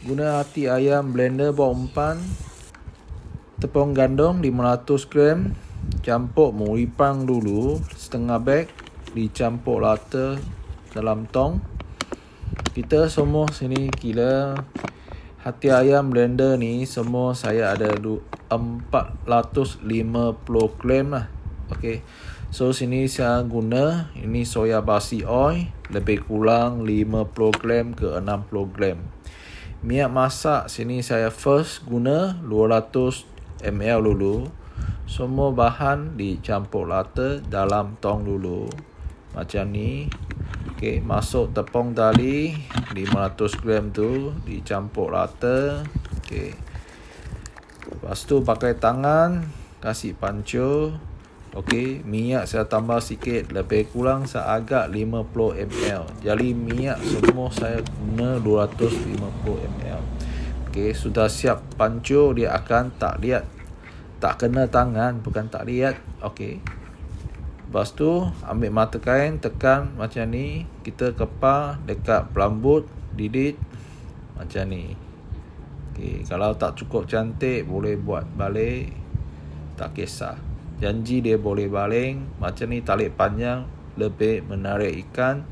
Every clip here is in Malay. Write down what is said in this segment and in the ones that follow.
Guna hati ayam blender bawah umpan. Tepung gandum 500 gram. Campur muripang dulu setengah beg. Dicampur rata dalam tong. Kita semua sini kira hati ayam blender ni semua saya ada 450 gram lah. Okey. So sini saya guna ini soya basi oil lebih kurang 50 gram ke 60 gram. Minyak masak sini saya first guna 200 ml dulu. Semua bahan dicampur rata dalam tong dulu. Macam ni. Okey, masuk tepung tali 500 gram tu dicampur rata. Okey. Lepas tu pakai tangan kasih pancur Okey, minyak saya tambah sikit lebih kurang seagak 50 ml. Jadi minyak semua saya guna 250 ml. Okey, sudah siap pancur dia akan tak lihat tak kena tangan bukan tak lihat. Okey. Lepas tu ambil mata kain tekan macam ni, kita kepal dekat pelambut didit macam ni. Okey, kalau tak cukup cantik boleh buat balik tak kisah janji dia boleh baling macam ni tali panjang lebih menarik ikan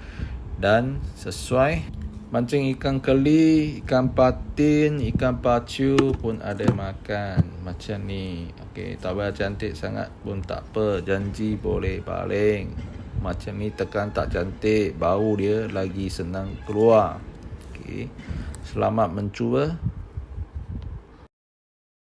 dan sesuai mancing ikan keli, ikan patin, ikan pacu pun ada makan macam ni. Okey, tak payah cantik sangat pun tak apa, janji boleh baling. Macam ni tekan tak cantik, bau dia lagi senang keluar. Okey. Selamat mencuba.